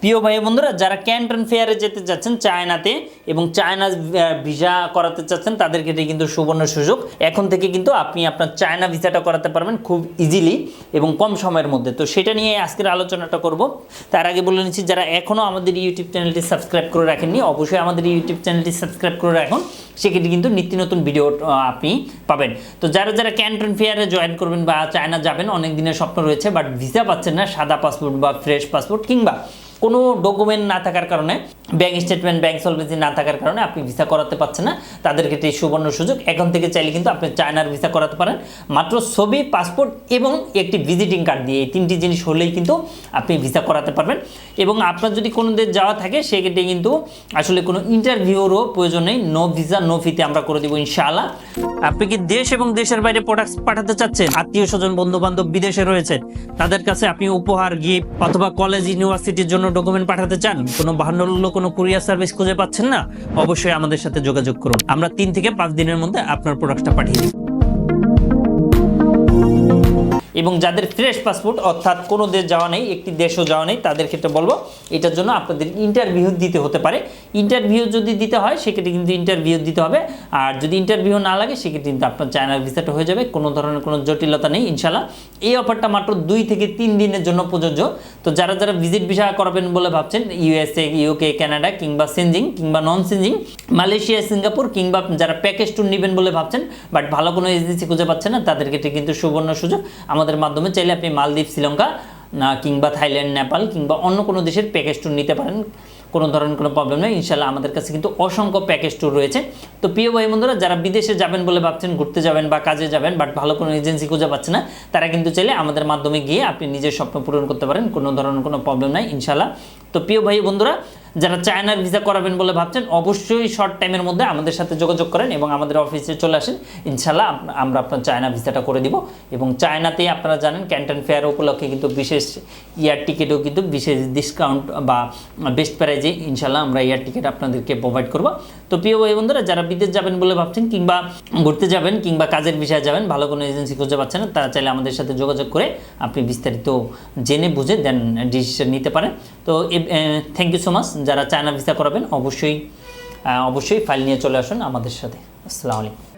প্রিয় ভাই বন্ধুরা, যারা ক্যান্টন ফেয়ারে যেতে চাচ্ছেন চায়নাতে এবং চায়না ভিসা করাতে চাচ্ছেন তাদের ক্ষেত্রে কিন্তু সুবর্ণ সুযোগ। এখন থেকে কিন্তু আপনি আপনার চায়না ভিসাটা করাতে পারবেন খুব ইজিলি এবং কম সময়ের মধ্যে। তো সেটা নিয়ে আজকের আলোচনাটা করব। তার আগে বলে নিচ্ছি, যারা এখনও আমাদের ইউটিউব চ্যানেলটি সাবস্ক্রাইব করে রাখেননি, অবশ্যই আমাদের ইউটিউব চ্যানেলটি সাবস্ক্রাইব করে রাখুন। সেক্ষেত্রে কিন্তু নিত্য নতুন ভিডিও আপনি পাবেন। তো যারা যারা ক্যান্টন ফেয়ারে জয়েন করবেন বা চায়না যাবেন, অনেক দিনের স্বপ্ন রয়েছে বাট ভিসা পাচ্ছেন না, সাদা পাসপোর্ট বা ফ্রেশ পাসপোর্ট কিংবা কোনো ডকুমেন্ট না থাকার কারণে ব্যাংক স্টেটমেন্ট ব্যাংক সলভেন্সি না থাকার কারণে আপনি ভিসা করাতে পারছেন না। তাদের ক্ষেত্রে সুবর্ণ সুযোগ। এখন থেকে চাইলে কিন্তু আপনি চায়নার ভিসা করাতে পারেন। মাত্র ছবি পাসপোর্ট এবং একটি ভিজিটিং কার্ড দিয়ে এই তিনটি জিনিস হলেই কিন্তু আপনি ভিসা করাতে পারবেন। এবং আপনার যদি কোনো দেশ যাওয়া থাকে, সেক্ষেত্রে কিন্তু আসলে কোনো ইন্টারভিউরও প্রয়োজন নেই। নো ভিসা নো ফিতে আমরা করে দেবো ইনশাআল্লাহ। আপনি কি দেশ এবং দেশের বাইরে প্রোডাক্টস পাঠাতে চাচ্ছেন? আত্মীয় স্বজন বন্ধু বান্ধব বিদেশে রয়েছে। তাদের কাছে আপনি উপহার গিফট অথবা কলেজ ইউনিভার্সিটির জন্য ডকুমেন্ট পাঠাতে চান? কোনো বাহান্ন কোনো কুরিয়ার সার্ভিস খুঁজে পাচ্ছেন না, অবশ্যই আমাদের সাথে যোগাযোগ করুন। আমরা তিন থেকে পাঁচ দিনের মধ্যে আপনার প্রোডাক্টটা পাঠিয়ে দিই। এবং যাদের ফ্রেশ পাসপোর্ট, অর্থাৎ কোনো দেশ যাওয়া নেই, একটি দেশও যাওয়া নেই, তাদের ক্ষেত্রে বলব, এটার জন্য আপনাদের ইন্টারভিউ দিতে হতে পারে। ইন্টারভিউ যদি দিতে হয়, সেক্ষেত্রে কিন্তু ইন্টারভিউ দিতে হবে। আর যদি ইন্টারভিউ না লাগে, সেক্ষেত্রে কিন্তু আপনার চায়নার ভিসাটা হয়ে যাবে। কোনো ধরনের কোনো জটিলতা নেই ইনশাল্লাহ এই অফারটা মাত্র দুই থেকে তিন দিনের জন্য প্রযোজ্য। তো যারা যারা ভিজিট ভিসা করাবেন বলে ভাবছেন ইউএসএ ইউকে কানাডা কিংবা সেনজিং কিংবা নন সেনজিং মালয়েশিয়া সিঙ্গাপুর কিংবা যারা প্যাকেজ ট্যুর নেবেন বলে ভাবছেন বাট ভালো কোনো এজেন্সি খুঁজে পাচ্ছেন না, তাদের ক্ষেত্রে কিন্তু সুবর্ণ সুযোগ। আমাদের মাধ্যমে চাইলে আপনি মালদ্বীপ, শ্রীলঙ্কা কিংবা থাইল্যান্ড, নেপাল কিংবা অন্য কোনো দেশের প্যাকেজ ট্যুর নিতে পারেন। কোনো ধরনের কোনো প্রবলেম নেই। ইনশাল্লাহ আমাদের কাছে কিন্তু অসংখ্য প্যাকেজ ট্যুর রয়েছে। তো প্রিয় ভাই বন্ধুরা, যারা বিদেশে যাবেন বলে ভাবছেন, ঘুরতে যাবেন বা কাজে যাবেন বাট ভালো কোনো এজেন্সি খুঁজে পাচ্ছে না, তারা কিন্তু চাইলে আমাদের মাধ্যমে গিয়ে আপনি নিজের স্বপ্ন পূরণ করতে পারেন। কোনো ধরনের কোনো প্রবলেম নাই। ইনশাল্লাহ তো প্রিয় ভাই বন্ধুরা, যারা চায়নার ভিসা করাবেন বলে ভাবছেন, অবশ্যই শর্ট টাইমের মধ্যে আমাদের সাথে যোগাযোগ করেন এবং আমাদের অফিসে চলে আসেন। ইনশাল্লাহ আমরা আপনার চায়না ভিসাটা করে দিব এবং চায়নাতে আপনারা জানেন ক্যান্টন ফেয়ার উপলক্ষে কিন্তু বিশেষ ইয়ার টিকিটও কিন্তু বিশেষ ডিসকাউন্ট বা বেস্ট প্রাইজে ইনশাল্লাহ আমরা এয়ার টিকিট আপনাদেরকে প্রোভাইড করব। তো প্রিয় ভাই বন্ধুরা, যারা বিদেশ যাবেন বলে ভাবছেন কিংবা ঘুরতে যাবেন কিংবা কাজের বিষয়ে যাবেন, ভালো কোনো এজেন্সি খুঁজে পাচ্ছেন না, তারা চাইলে আমাদের সাথে যোগাযোগ করে আপনি বিস্তারিত জেনে বুঝে দেন ডিসিশন নিতে পারেন। তো থ্যাংক ইউ সো মাচ যারা চায়না ভিসা করাবেন, অবশ্যই অবশ্যই ফাইল নিয়ে চলে আসুন আমাদের সাথে। আসসালামু আলাইকুম।